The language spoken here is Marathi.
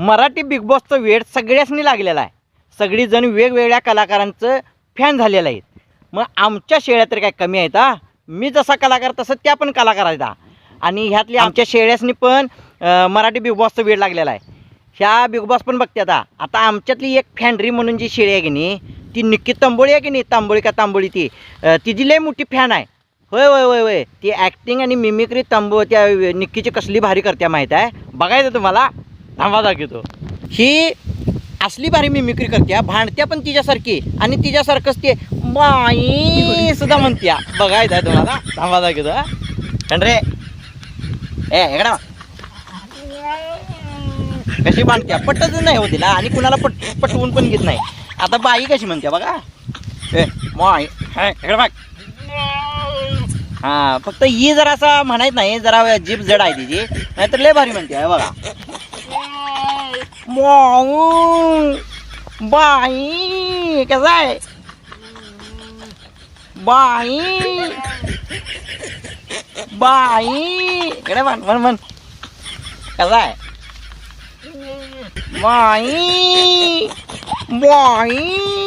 मराठी बिग बॉसचं वेळ सगळ्यासनी लागलेलं आहे. सगळीजण वेगवेगळ्या कलाकारांचं फॅन झालेलं आहेत. मग आमच्या शेळ्या तर काय कमी आहेत हा? मी जसा कलाकार तसं त्या पण कलाकार आहेत हा. आणि ह्यातली आमच्या शेळ्यासनी पण मराठी बिग बॉसचं वेळ लागलेला आहे. ह्या बिग बॉस पण बघते आता आता आमच्यातली एक फॅन्ड्री म्हणून जी शेळी आहे की नाही ती निक्की तांबोळी आहे की नाही? तांबोळी का तांबोळी ती? तिची लय मोठी फॅन आहे. होय होय होय होय. ती ॲक्टिंग आणि मिमिक्री तांबो त्या निक्कीची कसली भारी करते माहीत आहे? बघायचं तुम्हाला. थांबा दाखवतो. ही असली भारी मिमिक्री करते भांडत्या पण तिच्यासारखी. आणि तिच्यासारखंच ते माई सुद्धा म्हणत्या. बघायचं आहे तुम्हाला. थांबा दाखवतो कारण रे. ए कशी बांधत्या पटत नाही हो तिला. आणि कुणाला पट पटवून पण घेत नाही. आता बाई कशी म्हणते बघा. ए माई. हे, बघ. हा फक्त ही जरासा म्हणायच नाही जरा जीप जड आहे तिची. नाहीतर लय भारी म्हणते बघा. बघा माऊ बाई कसं आहे बाई बाई इकडे म्हण म्हण म्हण कसं आहे बाई बाई